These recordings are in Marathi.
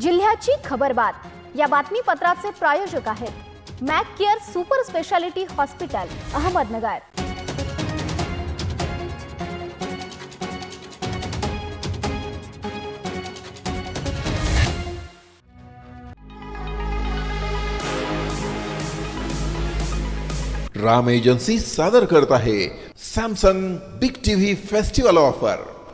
जिल्ह्याची खबरबात या बातमीपत्राचे प्रायोजक आहेत Mac Care super speciality hospital, Ahmednagar. Ram agency सादर करत आहे Samsung big TV festival offer.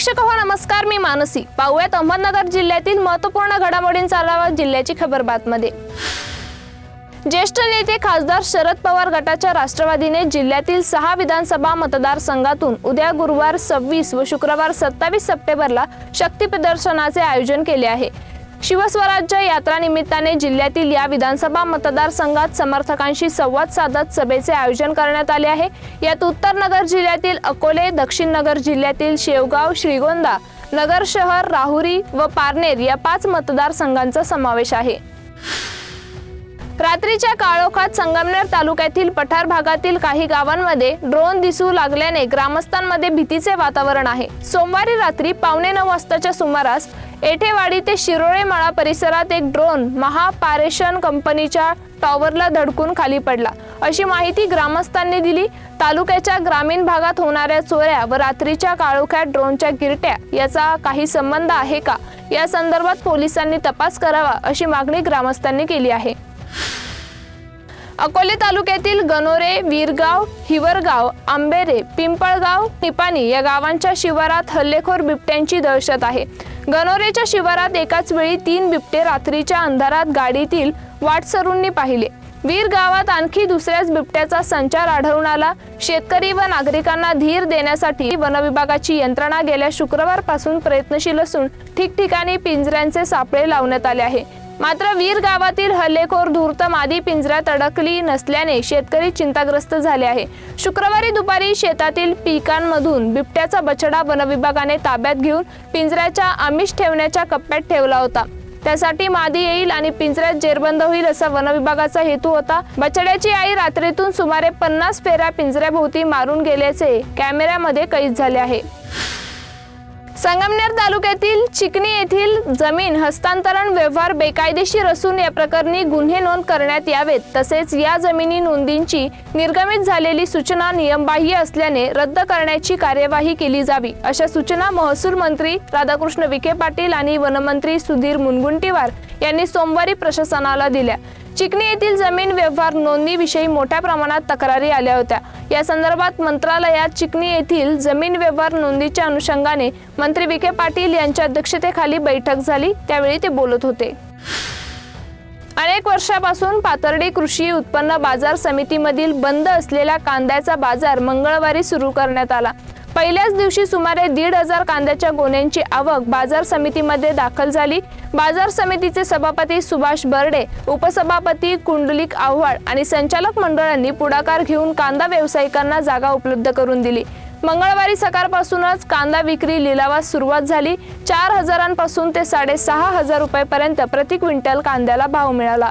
प्रेक्षक हो नमस्कार मी मानसी. पाहूयात अहमदनगर जिल्ह्यातील महत्त्वपूर्ण घडामोडींचा आढावा जिल्ह्याची खबर बातमध्ये. ज्येष्ठ नेते खासदार शरद पवार गटाच्या राष्ट्रवादीने जिल्ह्यातील सहा विधानसभा मतदारसंघातून उद्या गुरुवार सव्वीस व शुक्रवार सत्तावीस सप्टेंबरला शक्ती प्रदर्शनाचे आयोजन केले आहे. शिवस्वराज्य यात्रा निमित्ताने जिल्ह्यातील या विधानसभा मतदारसंघात समर्थकांशी संवाद साधत सभेचे आयोजन करण्यात आले आहे. यात उत्तर नगर जिल्ह्यातील अकोले दक्षिण नगर जिल्ह्यातील शेवगाव श्रीगोंदा नगर शहर राहुरी व पारनेर या पाच मतदारसंघांचा समावेश आहे. रात्रीच्या काळोखात संगमनेर तालुक्यातील पठार भागातील काही गावांमध्ये ड्रोन दिसू लागल्याने ग्रामस्थांमध्ये भीतीचे वातावरण आहे. सोमवारी रात्री पावणे नऊ वाजताच्या सुमारास एठेवाडी ते शिरोळे माळा परिसरात एक ड्रोन महापारेशन कंपनीच्या टॉवरला धडकून खाली पडला. अशी माहिती ग्रामस्थांनी दिली. तालुक्याच्या ग्रामीण भागात होणाऱ्या चोऱ्या व रात्रीच्या काळोख्यात ड्रोनच्या गिरट्या याचा काही संबंध आहे का? या संदर्भात पोलिसांनी तपास करावा अशी मागणी ग्रामस्थांनी केली आहे. अकोले तालुक्यातील गणोरे वीरगाव हिवरगाव आंबेरे पिंपळगाव निपाणी या गावांच्या शिवारात हल्लेखोर बिबट्यांची दहशत आहे. गणोरेच्या शिवारात एकाच वेळी तीन बिबटे रात्रीच्या अंधारात गाडीतील वाटसरूंनी पाहिले. वीर गावात आणखी दुसऱ्याच बिबट्याचा संचार आढळून आला. शेतकरी व नागरिकांना धीर देण्यासाठी वनविभागाची यंत्रणा गेल्या शुक्रवारपासून प्रयत्नशील असून ठिकठिकाणी पिंजऱ्यांचे सापळे लावण्यात आले आहे. मात्र वीर गावातील हल्लेखोर धूर्त मादी पिंजऱ्यात अडकली नसल्याने शेतकरी चिंताग्रस्त झाले आहे. शुक्रवारी दुपारी शेतातील पिकांमधून बिबट्याचा बछडा वनविभागाने ताब्यात घेऊन पिंजऱ्याच्या आमिष ठेवण्याच्या कप्प्यात ठेवला होता. त्यासाठी मादी येईल आणि पिंजऱ्यात जेरबंद होईल असा वनविभागाचा हेतू होता. बछड्याची आई रात्रीतून सुमारे पन्नास फेऱ्या पिंजऱ्याभोवती मारून गेल्याचे कॅमेऱ्यामध्ये कैद झाले आहे. संगमनेर तालुक्यातील चिकणी येथील जमीन हस्तांतरण व्यवहार बेकायदेशीर असून या प्रकरणी गुन्हे नोंद करण्यात यावेत. तसेच या जमिनी नोंदींची निर्गमित झालेली सूचना नियमबाह्य असल्याने रद्द करण्याची कार्यवाही केली जावी अशा सूचना महसूल मंत्री राधाकृष्ण विखे पाटील आणि वनमंत्री सुधीर मुनगुंटीवार यांनी सोमवारी प्रशासनाला दिल्या. चिकणी येथील जमीन व्यवहार नोंदणीविषयी मोठ्या प्रमाणात तक्रारी आल्या होत्या. या संदर्भात मंत्रालयात चिकणी येथील जमीन व्यवहार नोंदीच्या अनुषंगाने मंत्री विखे पाटील यांच्या अध्यक्षतेखाली बैठक झाली. त्यावेळी ते बोलत होते. अनेक वर्षापासून पाथर्डी कृषी उत्पन्न बाजार समितीमधील बंद असलेला कांद्याचा बाजार मंगळवारी सुरू करण्यात आला. पहिल्याच दिवशी सुमारे दीड हजार कांद्याच्या गोण्यांची आवक बाजार समितीमध्ये दाखल झाली. बाजार समितीचे सभापती सुभाष बर्डे उपसभापती कुंडलिक आव्हाड आणि संचालक मंडळांनी पुढाकार घेऊन कांदा व्यावसायिकांना जागा उपलब्ध करून दिली. मंगळवारी सकाळपासूनच कांदा विक्री लिलावास सुरुवात झाली. चार हजारांपासून ते साडेसहा हजार रुपयापर्यंत प्रति क्विंटल कांद्याला भाव मिळाला.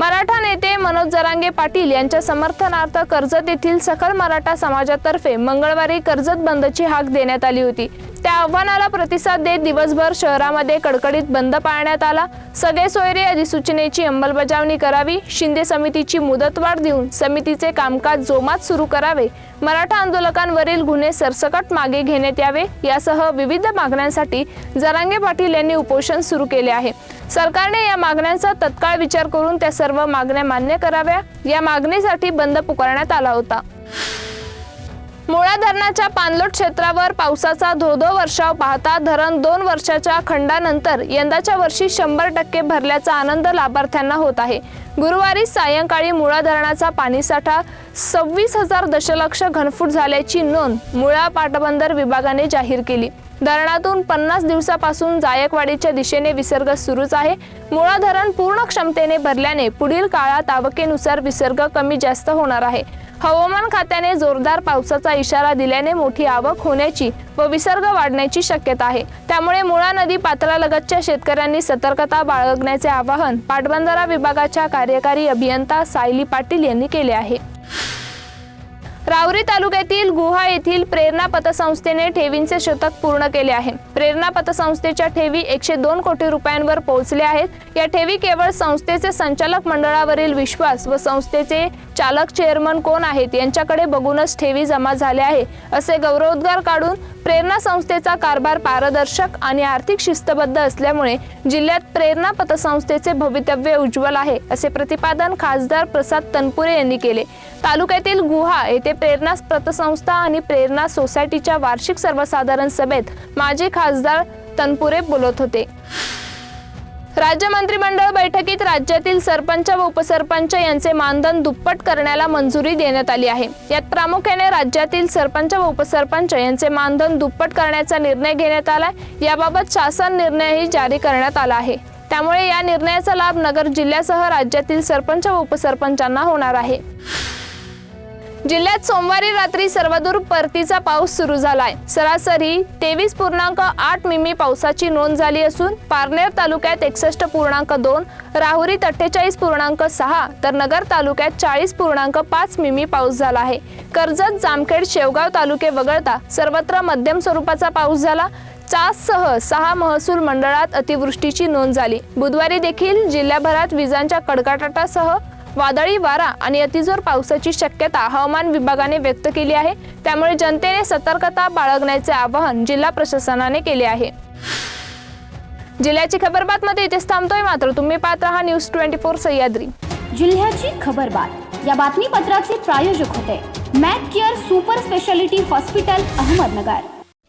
मराठा नेते मनोज जरांगे पाटील यांच्या समर्थनार्थ कर्जत येथील सकल मराठा समाजातर्फे मंगळवारी कर्जत बंदची हाक देण्यात आली होती. त्या आव्हानाला प्रतिसाद देत दिवसभर शहरामध्ये कडकडीत बंद पाळण्यात आला. सगळे सोयरे अधिसूचनेची अंमलबजावणी करावी शिंदे समितीची मुदतवाढ देऊन समितीचे कामकाज जोमात सुरू करावे मराठा आंदोलकांवरील गुन्हे सरसकट मागे घेण्यात यावे यासह विविध मागण्यांसाठी जरांगे पाटील यांनी उपोषण सुरू केले आहे. सरकारने या मागण्यांचा तत्काळ विचार करून त्या सर्व मागण्या मान्य कराव्या. या मागणीसाठी बंद पुकारण्यात आला होता. मुळा धरणाच्या पाणलोट क्षेत्रावर पावसाचा धोधो वर्षाव पाहता धरण दोन वर्षाच्या खंडानंतर यंदाच्या वर्षी शंभर टक्के भरल्याचा आनंद लाभार्थ्यांना होत आहे. गुरुवारी सायंकाळी मुळा धरणाचा पाणीसाठा सव्वीस हजार दशलक्ष घनफूट झाल्याची नोंद मुळा पाटबंदर विभागाने जाहीर केली. धरणातून पन्नास दिवसापासून जायकवाडीच्या दिशेने विसर्ग सुरूच आहे. मुळा धरण पूर्ण क्षमतेने भरल्याने पुढील काळात आवकेनुसार विसर्ग कमी जास्त होणार आहे. हवामान खात्याने जोरदार पावसाचा इशारा दिल्याने मोठी आवक होण्याची व विसर्ग वाढण्याची शक्यता आहे. त्यामुळे मुळा नदी पात्रालगतच्या शेतकऱ्यांनी सतर्कता बाळगण्याचे आवाहन पाटबंधारा विभागाच्या कार्यकारी अभियंता सायली पाटील यांनी केले आहे. रावरी तालुक्यातील गुहा येथील प्रेरणा पतसंस्थेने ठेवींचे शतक पूर्ण केले आहे. प्रेरणा पतसंस्थेच्या ठेवी एकशे दोन कोटी रुपयांवर पोहोचल्या आहेत. या ठेवी केवळ संस्थेचे संचालक मंडळावरील विश्वास व संस्थेचे चालक चेअरमन कोण आहेत यांच्याकडे बघूनच ठेवी जमा झाल्या आहे असे गौरवोद्गार काढून प्रेरणा संस्थेचा कारभार पारदर्शक आणि आर्थिक शिस्तबद्ध असल्यामुळे जिल्ह्यात प्रेरणा पतसंस्थेचे भवितव्य उज्ज्वल आहे असे प्रतिपादन खासदार प्रसाद तनपुरे यांनी केले. तालुक्यातील गुहा येथे प्रेरणा पतसंस्था आणि प्रेरणा सोसायटीच्या वार्षिक सर्वसाधारण सभेत माजी खासदार तनपुरे बोलत होते. राज्य मंत्रिमंडळ बैठकीत राज्यातील सरपंच व उपसरपंच यांचे मानधन दुप्पट करण्याला मंजुरी देण्यात आली आहे. यात प्रामुख्याने राज्यातील सरपंच व उपसरपंच यांचे मानधन दुप्पट करण्याचा निर्णय घेण्यात आला याबाबत शासन निर्णयही जारी करण्यात आला आहे. त्यामुळे या निर्णयाचा लाभ नगर जिल्ह्यासह राज्यातील सरपंच व उपसरपंचांना होणार आहे. जिल्ह्यात सोमवारी रात्री सर्वदूर परतीचा पाऊस सुरू झालाय. सरासरी तेवीस पूर्णांक आठ मिमी पावसाची नोंद झाली असून पारनेर तालुक्यात एकसष्ट पूर्णांक दोन राहुरीत अठ्ठेचाळीस पूर्णांक सहा तर नगर तालुक्यात चाळीस पूर्णांक पाच मिमी पाऊस झाला आहे. कर्जत जामखेड शेवगाव तालुके वगळता सर्वत्र मध्यम स्वरूपाचा पाऊस झाला. चाससह सहा महसूल मंडळात अतिवृष्टीची नोंद झाली. बुधवारी देखील जिल्ह्याभरात विजांच्या कडकडाटासह वादळी वारा आणि अतिजोर पावसाची शक्यता हवामान विभागाने व्यक्त केली आहे. त्यामुळे जनतेने सतर्कता बाळगण्याचे आवाहन जिल्हा प्रशासनाने केले आहे. जिल्ह्याची खबरबातमध्ये इथेच थांबतोय मात्र तुम्ही पाहत राहा न्यूज ट्वेंटी फोर सह्याद्री. जिल्ह्याची खबरबात या बातमीपत्राचे प्रायोजक होते. Mac Care super speciality hospital Ahmednagar.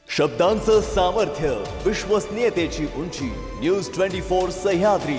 शब्दांचं सामर्थ्य विश्वसनीयतेची उंची न्यूज ट्वेंटी फोर सह्याद्री.